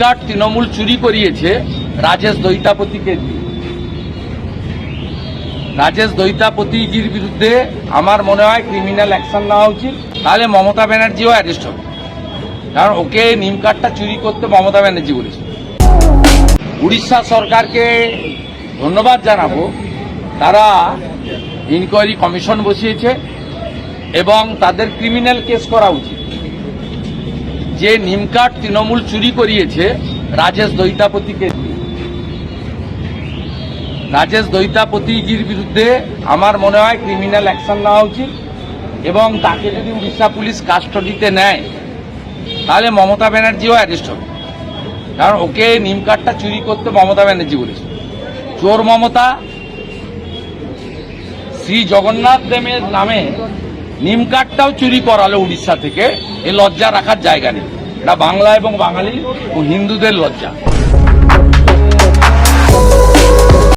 Card Trinamool চুরি করিয়েছে রাজেশ দৈতাপতিকে রাজেশ দৈতাপতিজির বিরুদ্ধে আমার মনে হয় ক্রিমিনাল অ্যাকশন নেওয়া উচিত। তাহলে মমতা ব্যানার্জিও অ্যারেস্ট হবে। কারণ ওকে নিম কার্ডটা চুরি করতে মমতা ব্যানার্জি বলেছে। উড়িষ্যা সরকারকে ধন্যবাদ জানাব। তারা ইনকোয়ারি কমিশন বসিয়েছে এবং তাদের ক্রিমিনাল কেস করা উচিত। যে নিম কার্ড তৃণমূল চুরি করিয়েছে, রাজেশ দৈতাপতিকে রাজেশ দৈতাপতিজির বিরুদ্ধে আমার মনে হয় ক্রিমিনাল অ্যাকশন নেওয়া উচিত এবং তাকে যদি উড়িষ্যা পুলিশ কাস্টডিতে নেয়, তাহলে মমতা ব্যানার্জিও অ্যারেস্ট হবে। কারণ ওকে নিম কার্ডটা চুরি করতে মমতা ব্যানার্জি বলেছে। চোর মমতা, শ্রী জগন্নাথ দেবের নামে নিম কার্ডটাও চুরি করালো উড়িষ্যা থেকে, এ লজ্জা রাখার জায়গা নেই। এটা বাংলা এবং বাঙালি ও হিন্দুদের লজ্জা।